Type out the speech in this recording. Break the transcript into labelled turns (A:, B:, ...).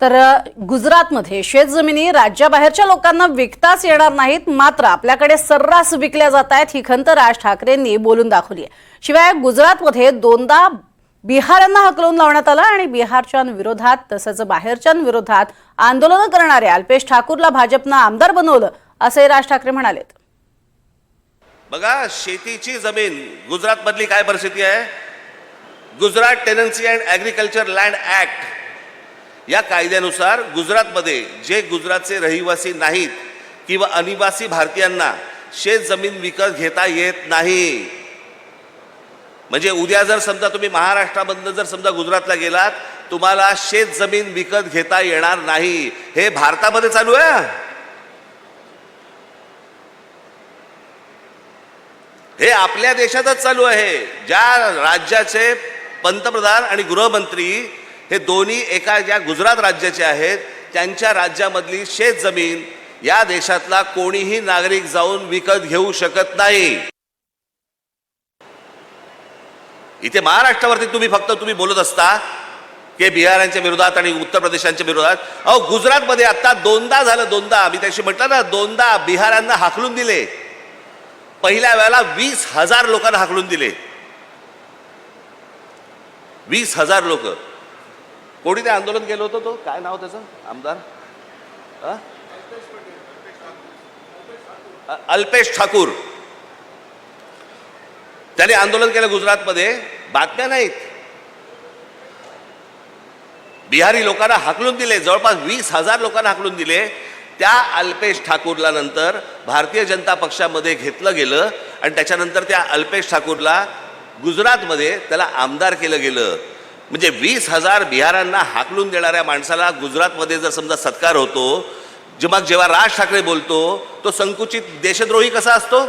A: तर गुजरातमध्ये शेतजमिनी राज्याबाहेरच्या लोकांना विकताच येणार नाहीत मात्र आपल्याकडे सर्रास विकल्या जात आहेत ही खंत राज ठाकरेंनी बोलून दाखवली आहे. शिवाय गुजरातमध्ये दोनदा बिहारांना हकलून लावण्यात आलं आणि बिहारच्या विरोधात तसंच बाहेरच्या विरोधात आंदोलनं करणाऱ्या अल्पेश ठाकूरला भाजपनं आमदार बनवलं असे राज ठाकरे म्हणालेत.
B: बघा शेतीची जमीन गुजरातमधली काय परिस्थिती आहे? Gujarat tenancy and agriculture land act या कायद्यानुसार गुजरातमध्ये जे गुजरातचे रहिवासी नाहीत किंवा अनिवासी भारतीयांना शेत जमीन विकत घेता येत नाही. म्हणजे उद्या जर समजा तुम्ही महाराष्ट्रामधनं जर समजा गुजरातला गेलात तुम्हाला शेत जमीन विकत घेता येणार नाही. हे भारतामध्ये चालू आहे. हे आपल्या देशातच चालू आहे. ज्या राज्याचे पंतप्रधान आणि गृहमंत्री हे दोन्ही एका ज्या गुजरात राज्याचे आहेत त्यांच्या राज्यामधली शेत जमीन या देशातला कोणीही नागरिक जाऊन विकत घेऊ शकत नाही. इथे महाराष्ट्रावरती तुम्ही फक्त तुम्ही बोलत असता की बिहारांच्या विरोधात आणि उत्तर प्रदेशांच्या विरोधात. अहो गुजरातमध्ये आता दोनदा झालं दोनदा. मी त्याशी म्हटलं ना दोनदा बिहारांना हाकलून दिले. पहिल्या वेळेला वीस हजार लोकांना हाकलून दिले. वीस हजार लोक. कोणी ते आंदोलन केलं होतं तो? काय नाव त्याचं? आमदार? अल्पेश ठाकूर. त्याने आंदोलन केलं गुजरातमध्ये. बातम्या नाहीत. बिहारी लोकांना हाकलून दिले. जवळपास वीस हजार लोकांना हाकलून दिले. त्या अल्पेश ठाकूरला नंतर भारतीय जनता पक्षामध्ये घेतलं गेलं आणि त्याच्यानंतर त्या अल्पेश ठाकूरला गुजरातमध्ये त्याला आमदार केलं गेलं. म्हणजे वीस हजार बिहारांना हाकलून देणाऱ्या माणसाला गुजरातमध्ये जर समजा सत्कार होतो जे मग जेव्हा राज ठाकरे बोलतो तो संकुचित देशद्रोही कसा असतो?